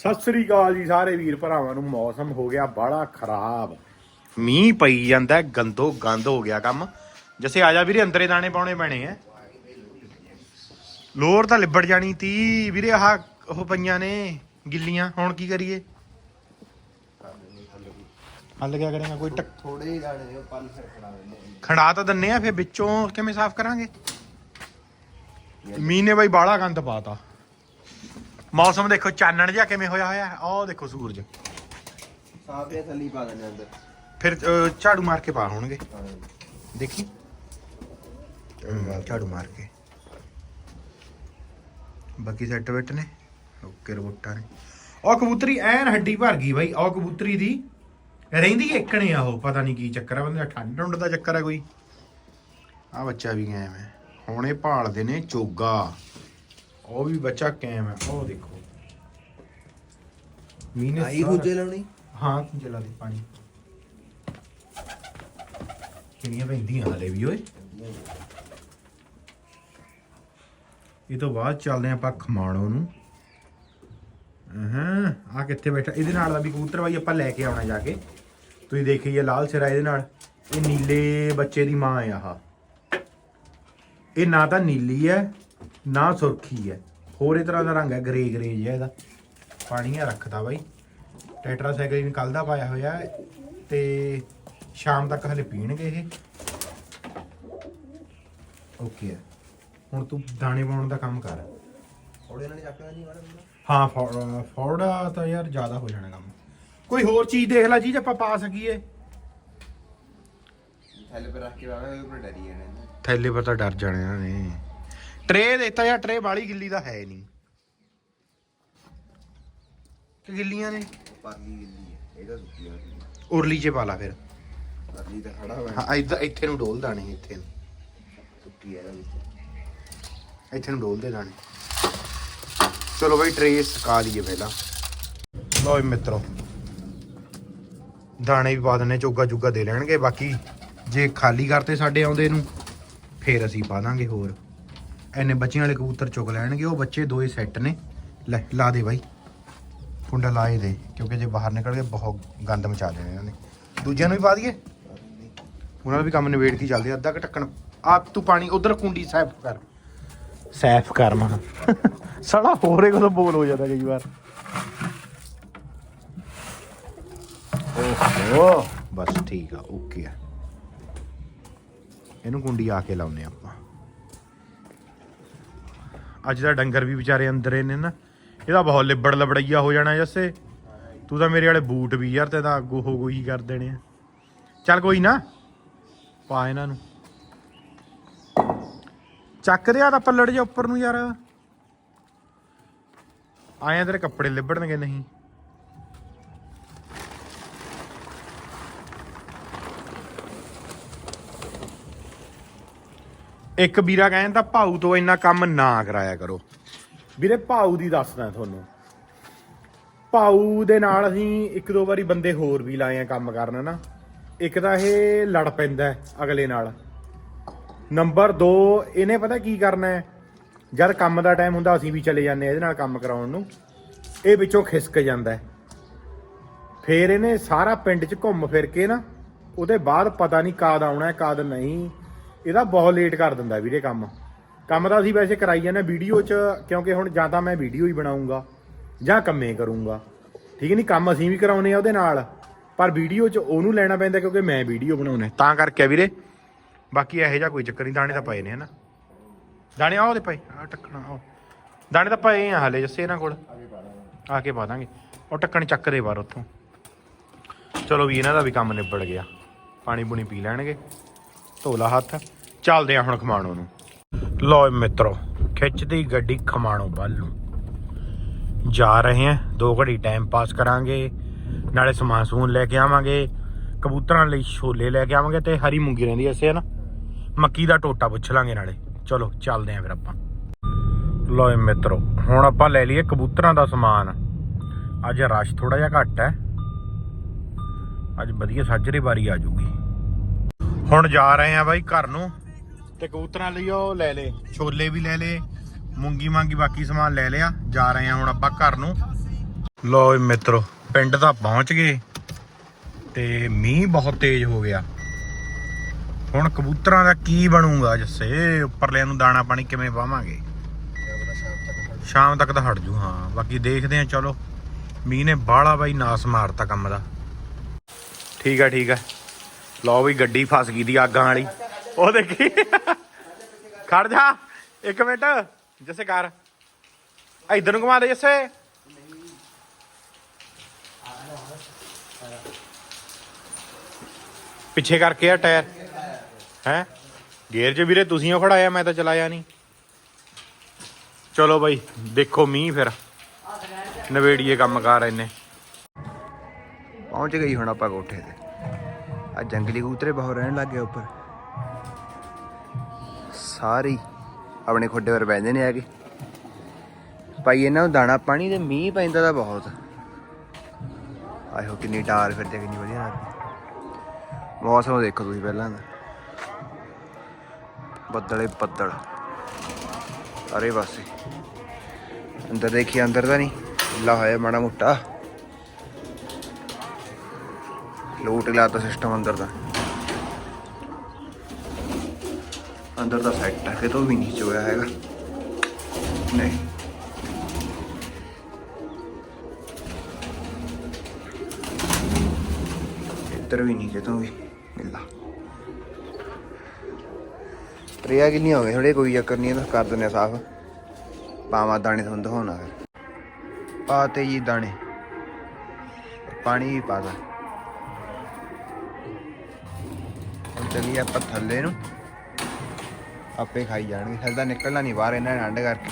ਸਤਿ ਸ੍ਰੀ ਅਕਾਲ ਜੀ ਸਾਰੇ ਵੀਰ ਭਰਾਵਾਂ ਨੂੰ ਮੌਸਮ ਹੋ ਗਿਆ ਬੜਾ ਖਰਾਬ। ਮੀਂਹ ਪਈ ਜਾਂਦਾ ਗੰਦੋ ਗੰਦ ਹੋ ਗਿਆ ਕੰਮ। ਜਸੇ ਆ ਜਾ ਵੀਰੇ ਅੰਦਰੇ ਦਾਣੇ ਪਾਉਣੇ ਪੈਣੇ ਐ। ਲੋਰ ਤਾਂ ਲਿਬੜ ਜਾਣੀ ਤੀ ਵੀਰੇ ਆਹ ਉਹ ਪਈਆਂ ਨੇ ਗਿੱਲੀਆਂ ਹੁਣ ਕੀ ਕਰੀਏ? ਹੱਲ ਕਿਆ ਕਰੇਗਾ ਕੋਈ ਟੱਕ ਥੋੜੇ ਹੀ ਦਾਣੇ ਨੇ ਪੰਜ ਫਿਰ ਖੜਾ ਦਿੰਦੇ ਖੰਡਾ ਤਾਂ ਦਿੰਨੇ ਆ ਫਿਰ ਵਿੱਚੋਂ ਕਿਵੇਂ ਸਾਫ਼ ਕਰਾਂਗੇ? ਮੀਂਹ ਨੇ ਬਾਈ ਬਾਹਲਾ ਗੰਦ ਪਾਤਾ। ਮੌਸਮ ਦੇਖੋ ਚਾਨਣ ਜਿਹਾ ਕਿਵੇਂ ਹੋਇਆ ਹੋਇਆ? ਆਹ ਦੇਖੋ ਸੂਰਜ। ਸਾਫ਼ ਥੱਲੀ ਪਾ ਦਿੰਦੇ ਅੰਦਰ। ਫਿਰ ਅਹ, ਝਾੜੂ ਮਾਰ ਕੇ ਪਾ ਹੋਣਗੇ। ਦੇਖੀ? ਝਾੜੂ ਮਾਰ ਕੇ। ਬਾਕੀ ਸੈੱਟ ਬੈਟ ਨੇ। ਓਕੇ ਰਬੋਟਾਂ ਨੇ। ਉਹ ਕਬੂਤਰੀ ਐਨ ਹੱਡੀ ਭਰ ਗਈ ਬਾਈ। ਉਹ ਕਬੂਤਰੀ ਦੀ ਰਹਿੰਦੀ ਇੱਕਣੇ ਆ ਉਹ ਪਤਾ ਨਹੀਂ ਕੀ ਚੱਕਰ ਆ ਬੰਦੇ ਠੰਡ ਠੰਡ ਦਾ ਚੱਕਰ ਆ ਕੋਈ। ਆ ਬੱਚਾ ਵੀ ਗਿਆ ਮੈਂ ਹੁਣ ਭਾਲਦੇ ਨੇ ਚੋਗਾ। ਉਹ ਵੀ ਬੱਚਾ ਕੈਮ ਹੈ ਉਹ ਦੇਖੋ। ਮੀਨੇ ਆਈ ਖੁੱਜੇ ਲਾਉਣੀ? ਹਾਂ ਜਲਾ ਦੇ ਪਾਣੀ। ਕਿੰਨੀਆਂ ਪੈਂਦੀਆਂ ਹਲੇ ਵੀ ਓਏ। ਇਹ ਤੋਂ ਬਾਅਦ ਚੱਲਦੇ ਆਪਾਂ ਖਮਾਣੋ ਨੂੰ। ਹਾਂ ਆ ਕਿੱਥੇ ਬੈਠਾ? ਇਹਦੇ ਨਾਲ ਦਾ ਵੀ ਕਬੂਤਰ ਬਾਈ ਆਪਾਂ ਲੈ ਕੇ ਆਉਣਾ ਜਾ ਕੇ। ਤੁਸੀਂ ਦੇਖੀ ਇਹ ਲਾਲ ਸਿਰਾ ਇਹਦੇ ਨਾਲ। ਇਹ ਨੀਲੇ ਬੱਚੇ ਦੀ ਮਾਂ ਹੈ ਆਹ। ਇਹ ਨਾ ਤਾਂ ਨੀਲੀ ਹੈ ਨਾ ਸੁਰਖੀ ਹੈ। ਹੋਰ ਇਹ ਤਰ੍ਹਾਂ ਦਾ ਰੰਗ ਹੈ ਗ੍ਰੇ ਗ੍ਰੇ ਜਿਹਾ ਇਹਦਾ। ਪਾਣੀਆਂ ਰੱਖਦਾ ਬਾਈ। ਟੈਟਰਾਸਾਈਕਲਿਨ ਕੱਲ ਦਾ ਪਾਇਆ ਹੋਇਆ ਤੇ ਸ਼ਾਮ ਤੱਕ ਹਲੇ ਪੀਣਗੇ ਇਹ। ਓਕੇ ਹੁਣ ਤੂੰ ਦਾਣੇ ਪਾਉਣ ਦਾ ਕੰਮ ਕਰ। ਨਾਲ ਨਹੀਂ। ਹਾਂ ਫੌੜਾ ਤਾਂ ਯਾਰ ਜ਼ਿਆਦਾ ਹੋ ਜਾਣਾ ਕੰਮ। ਕੋਈ ਹੋਰ ਚੀਜ਼ ਦੇਖ ਲੈ ਚੀਜ਼ ਆਪਾਂ ਪਾ ਸਕੀਏ। ਥੱਲੇ ਪਰ ਰੱਖ ਕੇ ਉਹਦੇ ਉੱਪਰ ਡਰੀ ਜਾਣੇ। ਥੈਲੇ ਪਰ ਤਾਂ ਡਰ ਜਾਣੇ ਨੇ। ਟਰੇ ਦਿੱਤਾ ਯਾਰ ਟਰੇ ਵਾਲੀ ਗਿੱਲੀ ਦਾ ਹੈ ਨਹੀਂ। ਕਿ ਗਿੱਲੀਆਂ ਨੇ? ਪਰਲੀ ਗਿੱਲੀ ਹੈ ਇਹਦਾ ਸੁੱਕੀ ਹੋਈ ਉਰਲੀ 'ਚ ਪਾ ਲਾ ਫਿਰ। ਪਰਲੀ ਤਾਂ ਖੜਾ ਹੋਇਆ। ਹਾਂ ਇੱਧਰ ਇੱਥੇ ਨੂੰ ਡੋਲ ਦਾਣੇ ਇੱਥੇ ਨੂੰ। ਸੁੱਕੀ ਹੈ ਇਹਦਾ ਵਿੱਚ। ਇੱਥੇ ਨੂੰ ਡੋਲ ਦੇ ਦਾਣੇ। ਚਲੋ ਬਈ ਟਰੇ ਸਕਾ ਲਈਏ ਪਹਿਲਾਂ। ਲਓ ਜੀ ਮਿੱਤਰੋ ਦਾਣੇ ਵੀ ਪਾ ਦਿੰਨੇ ਚੋਗਾ ਚੁੱਗਾ ਦੇ ਲੈਣਗੇ। ਬਾਕੀ ਜੇ ਖਾਲੀ ਕਰਤੇ ਸਾਡੇ ਆਉਂਦੇ ਨੂੰ ਫੇਰ ਅਸੀਂ ਪਾ ਦਾਂਗੇ ਹੋਰ। ਐਨੇ ਬੱਚਿਆਂ ਵਾਲੇ ਕਬੂਤਰ ਚੁੱਕ ਲੈਣਗੇ ਉਹ ਬੱਚੇ ਦੋਏ ਸੈੱਟ ਨੇ। ਲੈ ਲਾ ਦੇ ਬਾਈ। ਕੁੰਡਾ ਲਾਏ ਦੇ ਕਿਉਂਕਿ ਜੇ ਬਾਹਰ ਨਿਕਲ ਗਏ ਬਹੁਤ ਗੰਦ ਮਚਾ ਦੇਣਾ ਇਹਨਾਂ ਨੇ। ਦੂਜਿਆਂ ਨੂੰ ਵੀ ਪਾ ਦਈਏ? ਉਹਨਾਂ ਦਾ ਵੀ ਕੰਮ ਨਿਬੇੜ ਕੇ ਚੱਲਦੇ ਅੱਧਾ ਕੁ ਢੱਕਣ। ਆਪ ਤੂੰ ਪਾਣੀ ਉਧਰ ਕੁੰਡੀ ਸਾਫ਼ ਕਰ। ਸਾਫ਼ ਕਰ ਮਾ। ਸੜਾ ਹੋਰੇ ਕੋਲ ਬੋਲ ਹੋ ਜਾਂਦਾ ਕਈ ਵਾਰ। ਓਹੋ ਬਸ ਠੀਕ ਆ ਓਕੇ ਆ। ਇਹਨੂੰ ਕੁੰਡੀ ਆ ਕੇ ਲਾਉਨੇ ਆਪਾਂ। ਅੱਜ ਦਾ ਡੰਗਰ ਵੀ ਵਿਚਾਰੇ ਅੰਦਰੇ ਨੇ ਨਾ। ਇਹਦਾ ਬਹੁਤ ਲਿਬੜ ਲਬੜਈਆ ਹੋ ਜਾਣਾ ਜੱਸੇ। ਤੂੰ ਤਾਂ ਮੇਰੇ ਵਾਲੇ ਬੂਟ ਵੀ ਯਾਰ, ਤੇ ਤਾਂ ਅੱਗੋਂ ਹੋ ਗਈ ਕਰ ਦੇਣੇ ਆ। ਚੱਲ ਕੋਈ ਨਾ, ਪਾ ਇਹਨਾਂ ਨੂੰ। ਚੱਕ ਦੇ ਆ ਤਾਂ ਪੱਲੜ ਜੇ ਉੱਪਰ ਨੂੰ ਯਾਰ। ਆਇਆ ਤੇਰੇ ਕੱਪੜੇ ਲਿਬੜਨਗੇ ਨਹੀਂ। ਇੱਕ ਵੀਰਾ ਕਹਿੰਦਾ ਭਾਊ ਤੋਂ ਇੰਨਾ ਕੰਮ ਨਾ ਕਰਾਇਆ ਕਰੋ। ਵੀਰੇ, ਭਾਊ ਦੀ ਦੱਸਦਾ ਤੁਹਾਨੂੰ। ਭਾਊ ਦੇ ਨਾਲ ਅਸੀਂ ਇੱਕ ਦੋ ਵਾਰੀ ਬੰਦੇ ਹੋਰ ਵੀ ਲਾਏ ਆ ਕੰਮ ਕਰਨ ਨਾ ਇੱਕ ਤਾਂ ਇਹ ਲੜ ਪੈਂਦਾ ਅਗਲੇ ਨਾਲ। ਨੰਬਰ 2 ਇਹਨੇ ਪਤਾ ਕੀ ਕਰਨਾ ਹੈ? ਜਦ ਕੰਮ ਦਾ ਟਾਈਮ ਹੁੰਦਾ, ਅਸੀਂ ਵੀ ਚਲੇ ਜਾਂਦੇ ਹਾਂ ਇਹਦੇ ਨਾਲ ਕੰਮ ਕਰਾਉਣ ਨੂੰ। ਇਹ ਵਿੱਚੋਂ ਖਿਸਕ ਜਾਂਦਾ ਹੈ। ਫੇਰ ਇਹਨੇ ਸਾਰਾ ਪਿੰਡ 'ਚ ਘੁੰਮ ਫਿਰ ਕੇ ਨਾ, ਉਹਦੇ ਬਾਅਦ ਪਤਾ ਨਹੀਂ ਕਾਦ ਆਉਣਾ ਹੈ, ਕਾਦ ਨਹੀਂ। ਇਹਦਾ ਬਹੁਤ ਲੇਟ ਕਰ ਦਿੰਦਾ ਵੀਰੇ ਕੰਮ। ਕੰਮ ਤਾਂ ਅਸੀਂ ਵੈਸੇ ਕਰਾਈ ਜਾਂਦੇ ਵੀਡੀਓ 'ਚ, ਕਿਉਂਕਿ ਹੁਣ ਜਾਂ ਤਾਂ ਮੈਂ ਵੀਡੀਓ ਹੀ ਬਣਾਉਂਗਾ, ਜਾਂ ਕੰਮੇ ਕਰੂੰਗਾ। ਠੀਕ ਨਹੀਂ ਕੰਮ ਅਸੀਂ ਵੀ ਕਰਾਉਨੇ ਆ ਉਹਦੇ ਨਾਲ, ਪਰ ਵੀਡੀਓ 'ਚ ਉਹਨੂੰ ਲੈਣਾ ਪੈਂਦਾ ਕਿਉਂਕਿ ਮੈਂ ਵੀਡੀਓ ਬਣਾਉਣਾ ਹੈ। ਤਾਂ ਕਰਕੇ ਵੀਰੇ, ਬਾਕੀ ਇਹੋ ਜਿਹਾ ਕੋਈ ਚੱਕਰ ਨਹੀਂ ਦਾਣੇ ਤਾਂ ਪਏ ਨੇ ਹਨਾ। ਦਾਣੇ ਆਹ ਉਹਦੇ ਪਏ ਆ ਟੱਕਣਾ ਆਹ ਦਾਣੇ ਤਾਂ ਪਏ ਆ ਹਲੇ ਜੱਸੇ ਇਹਨਾਂ ਕੋਲ। ਆ ਕੇ ਪਾ ਦਾਂਗੇ। ਉਹ ਟੱਕਣ ਚੱਕਦੇ ਬਾਹਰ ਉੱਥੋਂ। ਚਲੋ ਵੀ ਇਹਨਾਂ ਦਾ ਵੀ ਕੰਮ ਨਿਬੜ ਗਿਆ। ਪਾਣੀ ਪੂਣੀ ਪੀ ਲੈਣਗੇ। ਧੋਲਾ ਹੱਥ। ਚੱਲਦੇ ਆ ਹੁਣ ਖਮਾਣੋ ਨੂੰ। ਲਓ ਮਿੱਤਰੋ, ਖਿੱਚਦੀ ਗੱਡੀ ਖਮਾਣੋ ਵੱਲ ਨੂੰ। ਜਾ ਰਹੇ ਹਾਂ ਦੋ ਘੜੀ ਟਾਈਮ ਪਾਸ ਕਰਾਂਗੇ, ਨਾਲੇ ਸਮਾਨ ਸਮੂਨ ਲੈ ਕੇ ਆਵਾਂਗੇ, ਕਬੂਤਰਾਂ ਲਈ ਛੋਲੇ ਲੈ ਕੇ ਆਵਾਂਗੇ ਤੇ ਹਰੀ ਮੂੰਗੀ ਰਹਿੰਦੀ ਐ ਇਸੇ ਨਾ? ਮੱਕੀ ਦਾ ਟੋਟਾ ਪੁੱਛ ਲਾਂਗੇ ਨਾਲੇ। ਚਲੋ, ਚੱਲਦੇ ਆਂ ਫਿਰ ਆਪਾਂ। ਲਓ ਮਿੱਤਰੋ, ਹੁਣ ਆਪਾਂ ਲੈ ਲਈਏ ਕਬੂਤਰਾਂ ਦਾ ਸਮਾਨ। ਅੱਜ ਰਸ਼ ਥੋੜਾ ਜਿਹਾ ਘੱਟ ਹੈ ਅੱਜ ਵਧੀਆ ਸਾਜਰੇ ਵਾਰੀ ਆ ਜੂਗੀ। ਹੁਣ ਜਾ ਰਹੇ ਆ ਬਾਈ ਘਰ ਨੂੰ। ਤੇ ਕਬੂਤਰਾਂ ਲਈ ਉਹ ਲੈ ਲੇ। ਛੋਲੇ ਵੀ ਲੈ ਲੇ ਮੂੰਗੀ ਮਾਂਗੀ ਬਾਕੀ ਸਮਾਨ ਲੈ ਲਿਆ ਜਾ ਰਹੇ ਆ ਹੁਣ ਆਪਾਂ ਘਰ ਨੂੰ। ਲੋ ਮਿੱਤਰੋ ਪਿੰਡ ਤਾਂ ਪਹੁੰਚ ਗਏ ਤੇ ਮੀਂਹ ਬਹੁਤ ਤੇਜ਼ ਹੋ ਗਿਆ। ਹੁਣ ਕਬੂਤਰਾਂ ਦਾ ਕੀ ਬਣੂਗਾ ਜੱਸੇ ਉੱਪਰਲਿਆਂ ਨੂੰ ਦਾਣਾ ਪਾਣੀ ਕਿਵੇਂ ਪਾਵਾਂਗੇ? ਸ਼ਾਮ ਤੱਕ ਤਾਂ ਹਟ ਜੂ ਹਾਂ। ਬਾਕੀ ਦੇਖਦੇ ਆ ਚਲੋ। ਮੀਂਹ ਨੇ ਬਾਹਲਾ ਬਾਈ ਨਾਸ ਮਾਰਤਾ ਕੰਮ ਦਾ। ਠੀਕ ਆ ਠੀਕ ਆ। ਲਓ ਵੀ ਗੱਡੀ ਫਸ ਗਈ ਦੀ ਆਗਾਂ ਵਾਲੀ। ਉਹ ਦੇਖੀ। ਖੜ ਜਾ। ਇੱਕ ਮਿੰਟ। ਜੱਸੇ ਕਰ। ਇਧਰ ਨੂੰ ਘੁਮਾ ਦੇ ਜੱਸੇ। ਪਿੱਛੇ ਕਰਕੇ ਆ ਟਾਇਰ। ਹੈ? ਗੇਅਰ 'ਚ ਵੀਰੇ ਤੁਸੀਂ ਉਹ ਖੜਾਇਆ ਮੈਂ ਤਾਂ ਚਲਾਇਆ ਨਹੀਂ। ਚਲੋ ਬਾਈ, ਦੇਖੋ ਮੀਂਹ ਫਿਰ। ਨਵੇੜੀਏ ਕੰਮ ਕਰ ਇੰਨੇ। ਪਹੁੰਚ ਗਈ ਹੁਣ ਆਪਾਂ ਕੋਠੇ ਤੇ। ਆ ਜੰਗਲੀ ਕਬੂਤਰੇ ਬਹੁਤ ਰਹਿਣ ਲੱਗ ਗਏ ਉੱਪਰ। ਸਾਰੇ ਆਪਣੇ ਖੋਡੇ ਪਰ ਬੈੰਦੇ ਨੇ ਆ ਕੇ। ਭਾਈ, ਇਹਨਾਂ ਨੂੰ ਦਾਣਾ ਪਾਣੀ ਤੇ ਮੀਂਹ ਪੈਂਦਾ ਤਾਂ ਬਹੁਤ। ਆਇਓ ਕਿੰਨੀ ਟਾਰ ਫਿਰਦੇ ਕਿੰਨੀ ਵਧੀਆ ਲੱਗਦੀ। ਮੌਸਮ ਦੇਖੋ ਤੁਸੀਂ ਪਹਿਲਾਂ ਦਾ ਬੱਦਲੇ ਬੱਦਲ। ਸਾਰੇ ਪਾਸੇ। ਅੰਦਰ ਦੇਖੀ ਅੰਦਰ ਤਾਂ ਨਹੀਂ। ਲਾ ਹੋਇਆ ਮਾੜਾ ਮੋਟਾ। ਲੂਟ ਲਾਤਾ ਸਿਸਟਮ ਅੰਦਰ ਦਾ। ਅੰਦਰ ਦਾ ਸੈੱਟ ਹੈ ਕਿਤੋਂ ਵੀ ਨਹੀਂ ਚੋਇਆ ਹੈਗਾ। ਨਹੀਂ। ਇੱਧਰ ਵੀ ਨਹੀਂ, ਕਿਤੋਂ ਵੀ ਮਿਲਦਾ। ਪ੍ਰਿਆ ਕਿੰਨੀ ਹੋ ਥੋੜੇ ਕੋਈ ਚੱਕਰ ਨਹੀਂ ਇਹਦਾ ਕਰ ਦਿੰਦੇ ਸਾਫ਼। ਪਾਵਾਂ ਦਾਣੇ ਤੁਹਾਨੂੰ ਦਿਖਾਉਣਾ ਫਿਰ ਪਾਤੇ ਜੀ ਦਾਣੇ। ਪਾਣੀ ਵੀ ਪਾ ਚੱਲੀਏ ਆਪਾਂ ਥੱਲੇ ਨੂੰ। ਆਪੇ ਖਾਈ ਜਾਣਗੇ। ਥੱਲੇ ਤਾਂ ਨਿਕਲਣਾ ਨਹੀਂ ਬਾਹਰ, ਇਹਨਾਂ ਨੇ ਅੰਡ ਕਰਕੇ।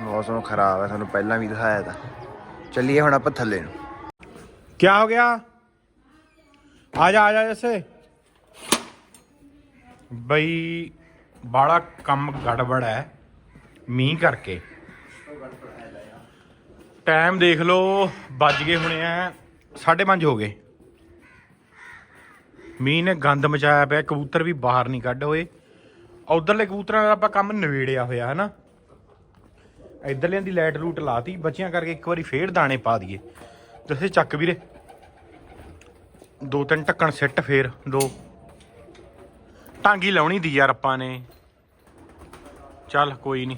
ਮੌਸਮ ਖਰਾਬ ਹੈ ਤੁਹਾਨੂੰ ਪਹਿਲਾਂ ਵੀ ਦਿਖਾਇਆ ਤਾਂ। ਚੱਲੀਏ ਹੁਣ ਆਪਾਂ ਥੱਲੇ ਨੂੰ। ਕੀ ਹੋ ਗਿਆ? ਆ ਜਾ ਆ ਜਾ ਜੱਸੇ। ਬਈ ਬਾੜਾ ਕੰਮ ਗੜਬੜ ਹੈ ਮੀਂਹ ਕਰਕੇ। ਟਾਈਮ ਦੇਖ ਲਓ, ਵੱਜ ਗਏ ਹੋਣੇ ਆ 5:30 ਹੋ ਗਏ। ਮੀਂਹ ਨੇ ਗੰਦ ਮਚਾਇਆ ਪਿਆ, ਕਬੂਤਰ ਵੀ ਬਾਹਰ ਨਹੀਂ ਕੱਢ ਹੋਏ। ਉਧਰਲੇ ਕਬੂਤਰਾਂ ਦਾ ਆਪਾਂ ਕੰਮ ਨਵੇੜਿਆ ਹੋਇਆ, ਹਨਾ? ਇਧਰਲਿਆਂ ਦੀ ਲਾਈਟ ਲੂਟ ਲਾਤੀ, ਬੱਚਿਆਂ ਕਰਕੇ ਇੱਕ ਵਾਰੀ ਫੇਰ ਦਾਣੇ ਪਾ ਦਈਏ। ਦੱਸੇ ਚੱਕ ਵੀਰੇ। ਦੋ ਤਿੰਨ ਢੱਕਣ ਸਿੱਟ ਫੇਰ, ਦੋ। ਟਾਂਗੀ ਲਾਉਣੀ ਦੀ ਯਾਰ ਆਪਾਂ ਨੇ। ਚੱਲ, ਕੋਈ ਨਹੀਂ।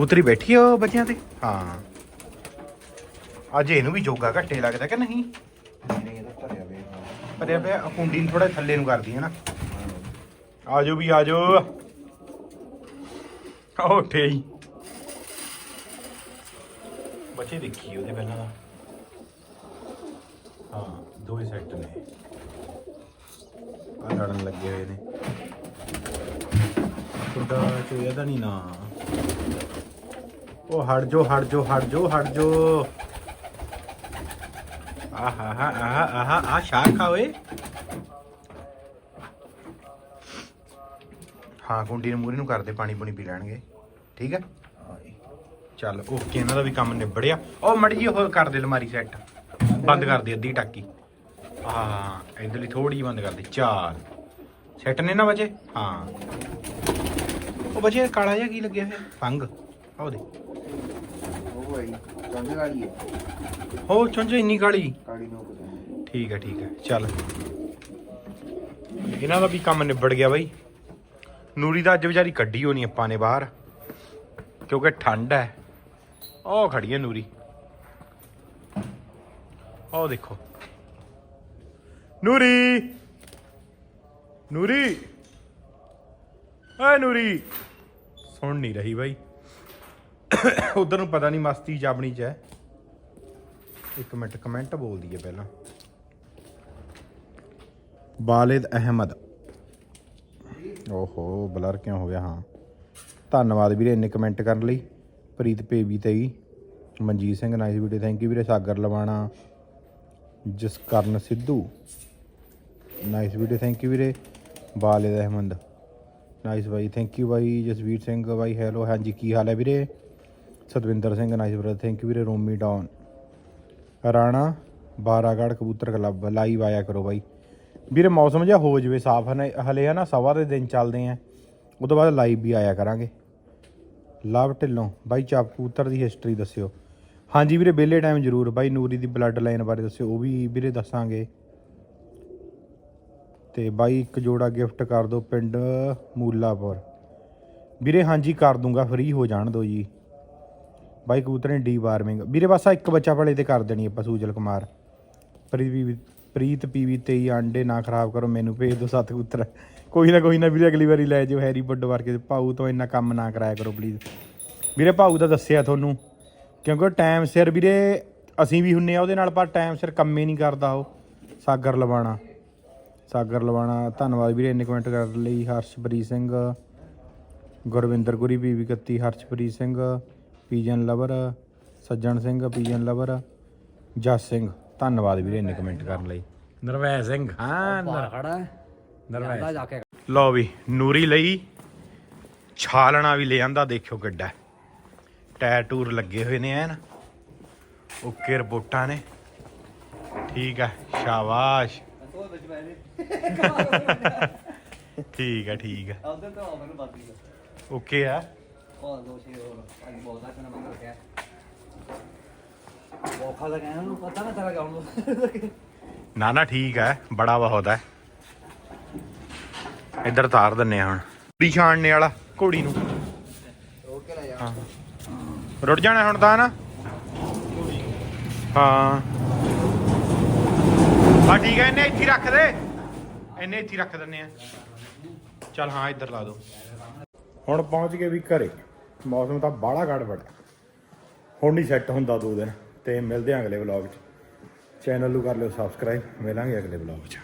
ਕਬੂਤਰੀ ਬੈਠੀ ਆ ਉਹ ਬੱਚਿਆਂ ਤੇ? ਹਾਂ। ਅੱਜ ਇਹਨੂੰ ਵੀ ਜੋਗਾ ਘੱਟੇ ਲੱਗਦਾ ਕਿ ਨਹੀਂ? ਨਹੀਂ ਇਹਦਾ ਭਰਿਆ ਵੇ ਪਰ ਇਹ ਪਿਆ ਕੁੰਡੀ ਨੂੰ ਥੋੜਾ ਥੱਲੇ ਨੂੰ ਕਰਦੀ ਹੈ ਨਾ। ਆਜੋ ਵੀ ਆਜੋ। ਉਹ ਉੱਠੇ ਹੀ। ਬੱਚੇ ਦੇਖੀ ਉਹਦੇ ਪਹਿਲਾਂ ਦਾ ਹਾਂ ਦੋਵੇਂ ਸੈੱਟ ਨੇ। ਆ ਲੜਨ ਲੱਗੇ ਹੋਏ ਨੇ। ਤੁਹਾਡਾ ਚੋਇਆ ਦਾ ਨਹੀਂ ਨਾ। ਉਹ ਹਟ ਜੋ ਹਟ ਜੋ ਹਟ ਜੋ ਹਟ ਜੋ। ਆਹਾ ਆਹਾ ਆਹਾ ਆ ਸ਼ਾਰ ਓਏ। ਹਾਂ, ਗੁੰਡੀ ਨੂੰ ਮੂਰੀ ਨੂੰ ਕਰਦੇ ਪਾਣੀ ਪੂਣੀ ਪੀ ਲੈਣਗੇ। ਠੀਕ ਹੈ ਚੱਲ, ਓਕੇ, ਇਹਨਾਂ ਦਾ ਵੀ ਕੰਮ ਨਿਬੜਿਆ। ਉਹ ਮੜੀ ਜੀ, ਹੋਰ ਕਰ ਦੇ ਅਲਮਾਰੀ ਸੈੱਟ। ਬੰਦ ਕਰ ਦੇ, ਅੱਧੀ ਟਾਕੀ। ਹਾਂ ਇਧਰਲੀ ਥੋੜੀ ਜਿਹੀ ਬੰਦ ਕਰ ਦੇ। ਚਾਰ ਸੈੱਟ ਨੇ ਨਾ ਬਚੇ ਹਾਂ। ਉਹ ਬਚੇ ਕਾਲਾ ਜਿਹਾ ਕੀ ਲੱਗਿਆ ਹੋਇਆ? ਫੰਗ। ਆਹ ਉਹਦੇ ਹੈ ਵਾਲੀ ਹੈ ਹੋ ਚੁੰਝ ਇੰਨੀ ਕਾਲੀ? ਠੀਕ ਹੈ ਠੀਕ ਹੈ ਚੱਲ। ਇਹਨਾਂ ਦਾ ਵੀ ਕੰਮ ਨਿਬੜ ਗਿਆ ਬਾਈ। ਨੂਰੀ ਦਾ ਅੱਜ ਵਿਚਾਰੀ ਕੱਢੀ ਹੋਣੀ ਆਪਾਂ ਨੇ ਬਾਹਰ ਕਿਉਂਕਿ ਠੰਡ ਹੈ। ਉਹ ਖੜੀ ਹੈ ਨੂਰੀ। ਉਹ ਦੇਖੋ। ਨੂਰੀ! ਨੂਰੀ! ਏ ਨੂਰੀ! ਸੁਣ ਨਹੀਂ ਰਹੀ ਬਾਈ। ਉਧਰ ਨੂੰ ਪਤਾ ਨਹੀਂ ਮਸਤੀ ਚ ਚ ਹੈ। ਇੱਕ ਮਿੰਟ ਕਮੈਂਟ ਬੋਲਦੀ ਹੈ ਪਹਿਲਾਂ। ਵਾਲਿਦ ਅਹਿਮਦ। ਓਹੋ, ਬਲਰ ਕਿਉਂ ਹੋ ਗਿਆ? ਹਾਂ। ਧੰਨਵਾਦ ਵੀਰੇ ਇੰਨੇ ਕਮੈਂਟ ਕਰਨ ਲਈ। ਪ੍ਰੀਤ ਪੇਬੀ ਤੇਈ Manjeet Singh nice video thank you ਵੀਰੇ। Sagar ਲਵਾਣਾ, Jaskaran Sidhu. Nice video thank you ਵੀਰੇ। ਵਾਲਿਦ ਅਹਿਮਦ। ਨਾਈਸ ਬਾਈ ਥੈਂਕ ਯੂ ਬਾਈ। ਜਸਵੀਰ ਸਿੰਘ ਬਾਈ ਹੈਲੋ ਹਾਂਜੀ, ਕੀ ਹਾਲ ਹੈ ਵੀਰੇ? Satwinder Singh nice brother thank you ਵੀਰੇ ਰੋਮੀ ਡਾਊਨ ਰਾਣਾ, ਬਾਰਾਗੜ ਕਬੂਤਰ ਕਲੱਬ ਲਾਈਵ ਆਇਆ ਕਰੋ ਬਾਈ। ਵੀਰੇ, ਮੌਸਮ ਜਿਹਾ ਹੋ ਜਵੇ, ਸਾਫ਼ ਹਨੇ ਹਲੇ ਆ ਨਾ, ਸਵਾ ਦੇ ਦਿਨ ਚੱਲਦੇ ਆ। ਉਹ ਤੋਂ ਬਾਅਦ ਲਾਈਵ ਵੀ ਆਇਆ ਕਰਾਂਗੇ। ਲਵ ਢਿੱਲੋਂ। ਬਾਈ, ਚਾਪ ਕਬੂਤਰ ਦੀ ਹਿਸਟਰੀ ਦੱਸਿਓ। ਹਾਂਜੀ ਵੀਰੇ, ਵਿਹਲੇ ਟਾਈਮ ਜ਼ਰੂਰ। ਬਾਈ, ਨੂਰੀ ਦੀ ਬਲੱਡ ਲਾਈਨ ਬਾਰੇ ਦੱਸਿਓ, ਉਹ ਵੀ ਵੀਰੇ ਦੱਸਾਂਗੇ। ਤੇ ਬਾਈ, ਇੱਕ ਜੋੜਾ ਗਿਫਟ ਕਰ ਦਿਓ ਪਿੰਡ ਮੂਲਾਪੁਰ। ਵੀਰੇ, ਹਾਂਜੀ, ਕਰ ਦੂੰਗਾ ਫ੍ਰੀ ਹੋ ਜਾਣ ਦਿਓ ਜੀ। ਬਾਈ ਕਬੂਤਰ ਨੇ ਡੀ ਵਾਰਮਿੰਗ। ਵੀਰੇ ਬਸ ਆਹ ਇੱਕ ਬੱਚਾ ਭਲੇ ਤੇ ਕਰ ਦੇਣੀ ਆਪਾਂ, ਸੂਜਲ ਕੁਮਾਰ। ਪ੍ਰੀਤ ਪ੍ਰੀਤ ਪੀਵੀ 23 ਆਂਡੇ ਨਾ ਖਰਾਬ ਕਰੋ, ਮੈਨੂੰ ਭੇਜ ਦਿਓ ਸੱਤ ਕਬੂਤਰ। ਕੋਈ ਨਾ ਕੋਈ ਨਾ ਵੀਰੇ, ਅਗਲੀ ਵਾਰੀ ਲੈ ਜਿਓ ਹੈਰੀ ਵੱਡ ਵਰ ਕੇ ਭਾਊ ਤੋਂ ਇੰਨਾ ਕੰਮ ਨਾ ਕਰਾਇਆ ਕਰੋ ਪਲੀਜ਼ ਵੀਰੇ, ਭਾਊ ਦਾ ਦੱਸਿਆ ਤੁਹਾਨੂੰ, ਕਿਉਂਕਿ ਟਾਈਮ ਸਿਰ ਵੀਰੇ, ਅਸੀਂ ਵੀ ਹੁੰਨੇ ਆ ਉਹਦੇ ਨਾਲ, ਪਰ ਟਾਈਮ ਸਿਰ ਕੰਮ ਹੀ ਨਹੀਂ ਕਰਦਾ ਉਹ। ਸਾਗਰ ਲਵਾਣਾ। ਸਾਗਰ ਲਵਾਣਾ, ਧੰਨਵਾਦ ਵੀਰੇ, ਇੰਨੇ ਕਮੈਂਟ ਕਰਨ ਲਈ। ਹਰਸ਼ਪ੍ਰੀਤ ਸਿੰਘ, ਗੁਰਵਿੰਦਰ ਗੁਰੀ, ਬੀਬੀ 31 Harshpreet Singh. Pigeon lover Sajjan Singh pigeon lover Jas Singh. ਧੰਨਵਾਦ ਵੀਰੇ ਇੰਨੇ ਕਮੈਂਟ ਕਰਨ ਲਈ। ਨਰਵੈ ਸਿੰਘ। ਹਾਂ ਖੜਾ ਹੈ ਨਰਵੈ ਜਾ ਕੇ। ਲਓ ਵੀ ਨੂਰੀ ਲਈ ਛਾਲਣਾ ਵੀ ਲੈ ਆਂਦਾ ਦੇਖਿਓ ਗੱਡਾ ਟਾਇਰ ਟੂਰ ਲੱਗੇ ਹੋਏ ਨੇ ਐਨ। ਓਕੇ ਰਿਪੋਰਟਾਂ ਨੇ। ਠੀਕ ਹੈ ਸ਼ਾਬਾਸ਼। ਠੀਕ ਹੈ ਠੀਕ ਹੈ। ਉਧਰ ਤੋਂ ਮੈਨੂੰ ਬਾਤ ਦੀ ਓਕੇ ਆ ਦੋ ਛੇ ਹੋਰ ਅੱਜ ਬਹੁਤ ਔਖਾ ਪਤਾ ਨਾ ਨਾ। ਨਾ ਠੀਕ ਹੈ ਬੜਾ ਬਹੁਤ ਹੈ। ਇੱਧਰ ਤਾਰ ਦਿੰਨੇ ਆ ਹੁਣ। ਕੁੜੀ ਛਾਣਨੇ ਵਾਲਾ ਘੋੜੀ ਨੂੰ। ਰੋਕ ਕੇ ਲੈ ਜਾ। ਹਾਂ। ਰੁੜ ਜਾਣਾ ਹੁਣ ਤਾਂ ਨਾ? ਹਾਂ। ਆ ਠੀਕ ਹੈ ਇਹਨੇ ਇੱਥੇ ਹੀ ਰੱਖ ਦੇ। ਇਹਨੇ ਇੱਥੇ ਹੀ ਰੱਖ ਦਿੰਨੇ ਆ। ਚੱਲ ਹਾਂ ਇੱਧਰ ਲਾ ਦੋ। ਹੁਣ ਪਹੁੰਚ ਗਏ ਵੀ ਘਰੇ। ਮੌਸਮ ਤਾਂ ਬਾਹਲਾ ਗੜਬੜ ਹੈ। ਹੁਣ ਨਹੀਂ ਸੈੱਟ ਹੁੰਦਾ ਦੋ ਦਿਨ, ਤੇ ਮਿਲਦੇ ਆ ਅਗਲੇ ਵਲੌਗ 'ਚ। ਚੈਨਲ ਨੂੰ ਕਰ ਲਿਓ ਸਬਸਕ੍ਰਾਈਬ ਮਿਲਾਂਗੇ ਅਗਲੇ ਵਲੌਗ 'ਚ।